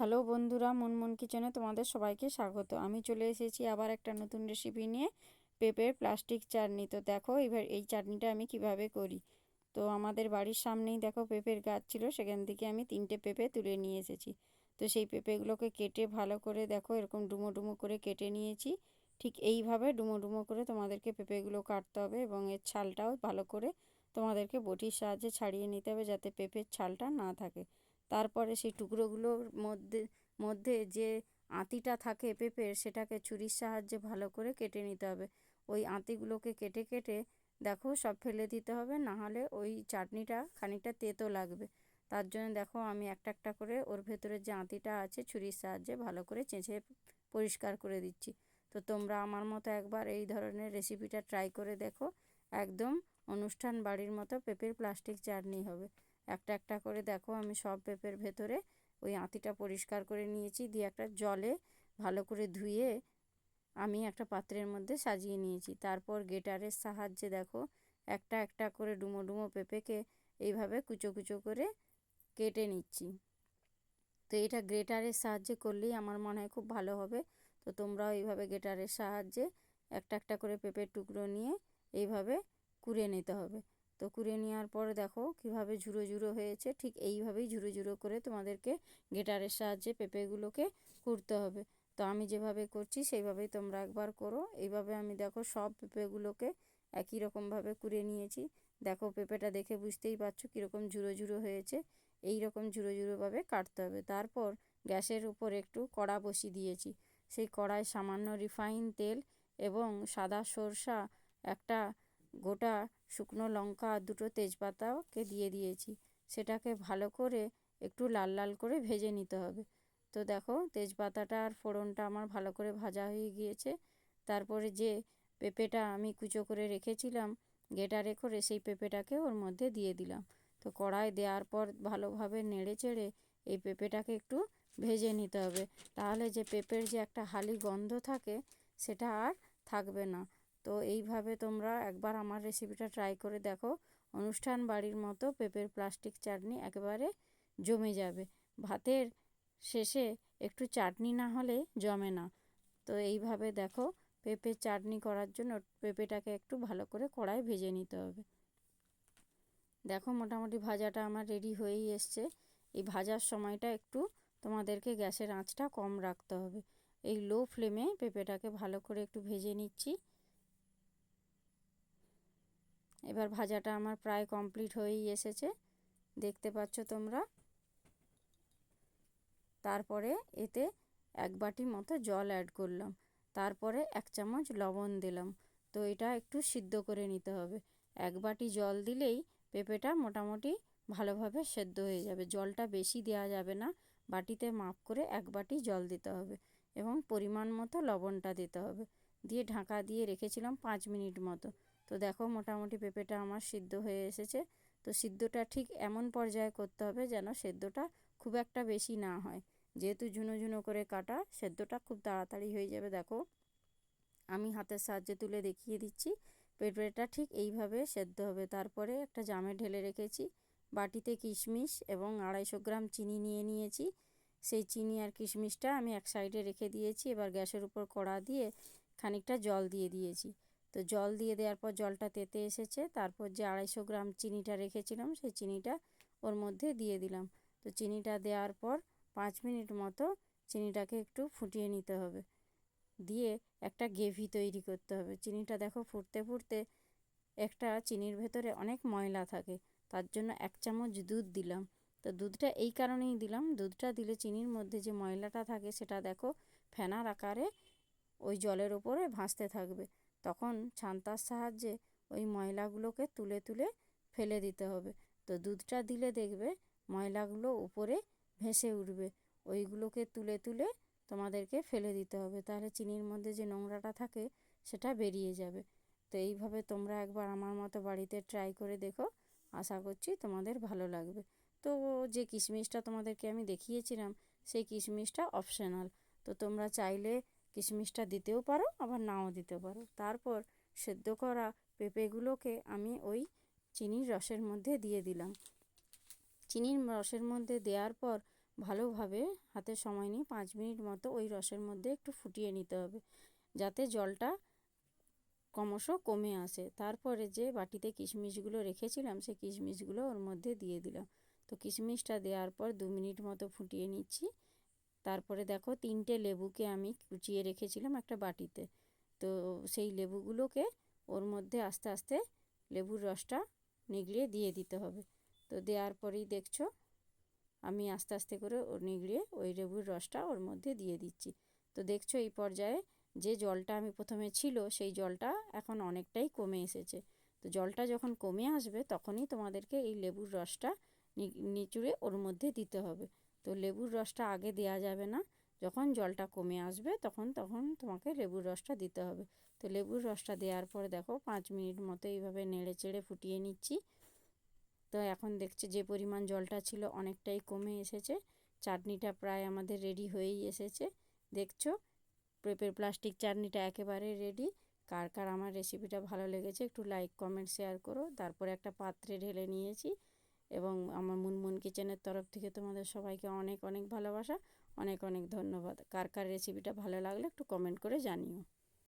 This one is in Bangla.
হ্যালো বন্ধুরা, মুনমুন কিচেনে তোমাদের সবাইকে স্বাগত। আমি চলে এসেছি আবার একটা নতুন রেসিপি নিয়ে, পেঁপের প্লাস্টিক চাটনি। তো দেখো, এবার এই চাটনিটা আমি কীভাবে করি? তো আমাদের বাড়ির সামনেই দেখো পেঁপের গাছ ছিল, সেখান থেকে আমি তিনটে পেঁপে তুলে নিয়ে এসেছি। তো সেই পেঁপেগুলোকে কেটে ভালো করে দেখো, এরকম ডুমো ডুমো করে কেটে নিয়েছি। ঠিক এইভাবে ডুমো ডুমো করে তোমাদেরকে পেঁপেগুলো কাটতে হবে এবং এর ছালটাও ভালো করে তোমাদেরকে বটির সাহায্যে ছাড়িয়ে নিতে হবে যাতে পেঁপের ছালটা না থাকে। তারপরে সেই টুকরোগুলোর মধ্যে মধ্যে যে আঁতিটা থাকে পেঁপের, সেটাকে ছুরির সাহায্যে ভালো করে কেটে নিতে হবে। ওই আঁতিগুলোকে কেটে কেটে দেখো সব ফেলে দিতে হবে, নাহলে ওই চাটনিটা খানিকটা তেতো লাগবে। তার জন্য দেখো আমি একটা একটা করে ওর ভেতরে যে আঁতিটা আছে ছুরির সাহায্যে ভালো করে চেঁচে পরিষ্কার করে দিচ্ছি। তো তোমরা আমার মতো একবার এই ধরনের রেসিপিটা ট্রাই করে দেখো। একদম অনুষ্ঠান বাড়ির মতো পেঁপের প্লাস্টিক চাটনি হবে। একটা একটা করে দেখো আমি সব পেঁপের ভেতরে ওই আঁতিটা পরিষ্কার করে নিয়েছি। দিয়ে একটা জলে ভালো করে ধুয়ে আমি একটা পাত্রের মধ্যে সাজিয়ে নিয়েছি। তারপর গেটারের সাহায্যে দেখো একটা একটা করে ডুমো ডুমো পেঁপেকে এইভাবে কুচো কুচো করে কেটে নিচ্ছি। তো এটা গ্রেটারের সাহায্যে করলেই আমার মনে হয় খুব ভালো হবে। তো তোমরাও এইভাবে গেটারের সাহায্যে একটা একটা করে পেঁপের টুকরো নিয়ে এইভাবে কুড়ে নিতে হবে। তো কুড়ে নেওয়ার পর দেখো কীভাবে ঝুরো ঝুড়ো হয়েছে, ঠিক এইভাবেই ঝুড়ো ঝুরো করে তোমাদেরকে গেটারের সাহায্যে পেঁপেগুলোকে কুড়তে হবে। তো আমি যেভাবে করছি সেইভাবেই তোমরা একবার করো। এইভাবে আমি দেখো সব পেঁপেগুলোকে একই রকমভাবে কুড়ে নিয়েছি। দেখো পেঁপেটা দেখে বুঝতেই পারছ কীরকম ঝুড়ো ঝুড়ো হয়েছে। এই রকম ঝুড়ো ঝুরোভাবে কাটতে হবে। তারপর গ্যাসের উপর একটু কড়া বসিয়ে দিয়েছি। সেই কড়ায় সামান্য রিফাইন তেল এবং সাদা সরষা একটা গোটা শুকনো লঙ্কা আর দুটো তেজপাতাকে দিয়ে দিয়েছি। সেটাকে ভালো করে একটু লাল লাল করে ভেজে নিতে হবে। তো দেখো, তেজপাতাটা আর ফোড়নটা আমার ভালো করে ভাজা হয়ে গিয়েছে। তারপরে যে পেঁপেটা আমি কুচো করে রেখেছিলাম গেটারে করে সেই পেঁপেটাকে ওর মধ্যে দিয়ে দিলাম। তো কড়াই দেওয়ার পর ভালোভাবে নেড়ে চেড়ে এই পেঁপেটাকে একটু ভেজে নিতে হবে। তাহলে যে পেঁপের যে একটা হালি গন্ধ থাকে, সেটা আর থাকবে না। তো এইভাবে তোমরা একবার আমার রেসিপিটা ট্রাই করে দেখো। অনুষ্ঠান বাড়ির মতো পেঁপের প্লাস্টিক চাটনি একেবারে জমে যাবে। ভাতের শেষে একটু চাটনি না হলে জমে না। তো এইভাবে দেখো, পেঁপের চাটনি করার জন্য পেঁপেটাকে একটু ভালো করে কড়াই ভেজে নিতে হবে। দেখো, মোটামুটি ভাজাটা আমার রেডি হয়েই এসছে। এই ভাজার সময়টা একটু তোমাদেরকে গ্যাসের আঁচটা কম রাখতে হবে। এই লো ফ্লেমে পেঁপেটাকে ভালো করে একটু ভেজে নিচ্ছি। এবার ভাজাটা আমার প্রায় কমপ্লিট হয়েই এসেছে। দেখতে পাচ্ছ তোমরা? তারপরে এতে এক বাটি মতো জল অ্যাড করলাম। তারপরে এক চামচ লবণ দিলাম। তো এটা একটু সিদ্ধ করে নিতে হবে। এক বাটি জল দিলেই পেঁপেটা মোটামুটি ভালোভাবে সেদ্ধ হয়ে যাবে। জলটা বেশি দেওয়া যাবে না। বাটিতে মাপ করে এক বাটি জল দিতে হবে এবং পরিমাণ মতো লবণটা দিতে হবে। দিয়ে ঢাকা দিয়ে রেখেছিলাম পাঁচ মিনিট মতো। তো দেখো মোটামুটি পেঁপেটা আমার সিদ্ধ হয়ে এসেছে। তো সিদ্ধটা ঠিক এমন পর্যায়ে করতে হবে যেন সেদ্ধটা খুব একটা বেশি না হয়। যেহেতু ঝুনো ঝুনো করে কাটা, সেদ্ধটা খুব তাড়াতাড়ি হয়ে যাবে। দেখো আমি হাতের সাহায্যে তুলে দেখিয়ে দিচ্ছি। পেঁপেটা ঠিক এইভাবে সেদ্ধ হবে। তারপরে একটা জামে ঢেলে রেখেছি। বাটিতে কিশমিশ এবং আড়াইশো গ্রাম চিনি নিয়ে নিয়েছি। সেই চিনি আর কিশমিশটা আমি এক সাইডে রেখে দিয়েছি। এবার গ্যাসের উপর কড়া দিয়ে খানিকটা জল দিয়ে দিয়েছি। তো জল দিয়ে দেওয়ার পর জলটা তেতে এসেছে। তারপর যে আড়াইশো গ্রাম চিনিটা রেখেছিলাম, সেই চিনিটা ওর মধ্যে দিয়ে দিলাম। তো চিনিটা দেওয়ার পর পাঁচ মিনিট মতো চিনিটাকে একটু ফুটিয়ে নিতে হবে। দিয়ে একটা গেভি তৈরি করতে হবে। চিনিটা দেখো ফুটতে ফুটতে একটা চিনির ভেতরে অনেক ময়লা থাকে, তার জন্য এক চামচ দুধ দিলাম। তো দুধটা এই কারণেই দিলাম। দুধটা দিলে চিনির মধ্যে যে ময়লাটা থাকে, সেটা দেখো ফেনার আকারে ওই জলের ওপরে ভাসতে থাকবে। তখন ছান্তার সাহায্যে ওই ময়লাগুলোকে তুলে তুলে ফেলে দিতে হবে। তো দুধটা দিলে দেখবে ময়লাগুলো উপরে ভেসে উঠবে। ওইগুলোকে তুলে তুলে তোমাদেরকে ফেলে দিতে হবে। তাহলে চিনির মধ্যে যে নোংরাটা থাকে সেটা বেরিয়ে যাবে। তো এইভাবে তোমরা একবার আমার মতো বাড়িতে ট্রাই করে দেখো। আশা করছি তোমাদের ভালো লাগবে। তো যে কিশমিশটা তোমাদেরকে আমি দেখিয়েছিলাম, সেই কিশমিশটা অপশনাল। তো তোমরা চাইলে কিশমিশটা দিতেও পারো, আবার নাও দিতে পারো। তারপর সেদ্ধ করা পেঁপেগুলোকে আমি ওই চিনির রসের মধ্যে দিয়ে দিলাম। চিনির রসের মধ্যে দেওয়ার পর ভালোভাবে হাতে সময় নিয়ে পাঁচ মিনিট মতো ওই রসের মধ্যে একটু ফুটিয়ে নিতে হবে, যাতে জলটা ক্রমশ কমে আসে। তারপরে যে বাটিতে কিশমিশগুলো রেখেছিলাম, সেই কিশমিশগুলো ওর মধ্যে দিয়ে দিলাম। তো কিশমিশটা দেওয়ার পর দু মিনিট মতো ফুটিয়ে নিচ্ছি। তারপরে দেখো তিনটে লেবুকে আমি কুচিয়ে রেখেছিলাম একটা বাটিতে। তো সেই লেবুগুলোকে ওর মধ্যে আস্তে আস্তে লেবুর রসটা নিগড়িয়ে দিয়ে দিতে হবে। তো দেওয়ার পরেই দেখছ আমি আস্তে আস্তে করে নিগড়িয়ে ওই লেবুর রসটা ওর মধ্যে দিয়ে দিচ্ছি। তো দেখছ এই পর্যায়ে যে জলটা আমি প্রথমে ছিল সেই জলটা এখন অনেকটাই কমে এসেছে। তো জলটা যখন কমে আসবে তখনই তোমাদেরকে এই লেবুর রসটা নিচুড়ে ওর মধ্যে দিতে হবে। তো লেবুর রসটা আগে দেওয়া যাবে না। যখন জলটা কমে আসবে তখন তখন তোমাকে লেবুর রসটা দিতে হবে। তো লেবুর রসটা দেওয়ার পরে দেখো পাঁচ মিনিট মতো এইভাবে নেড়ে চেড়ে ফুটিয়ে নিচ্ছি। তো এখন দেখছি যে পরিমাণ জলটা ছিল অনেকটাই কমে এসেছে। চাটনিটা প্রায় আমাদের রেডি হয়েই এসেছে। দেখছ? পেঁপের প্লাস্টিক চাটনিটা একেবারে রেডি কার কার আমার রেসিপিটা ভালো লেগেছে একটু লাইক কমেন্ট শেয়ার করো। তারপরে একটা পাত্রে ঢেলে নিয়েছি। এবং আমার মুনমুন কিচেনের তরফ থেকে তোমাদের সবাইকে অনেক অনেক ভালোবাসা, অনেক অনেক ধন্যবাদ। কার কার রেসিপিটা ভালো লাগলে একটু কমেন্ট করে জানিও।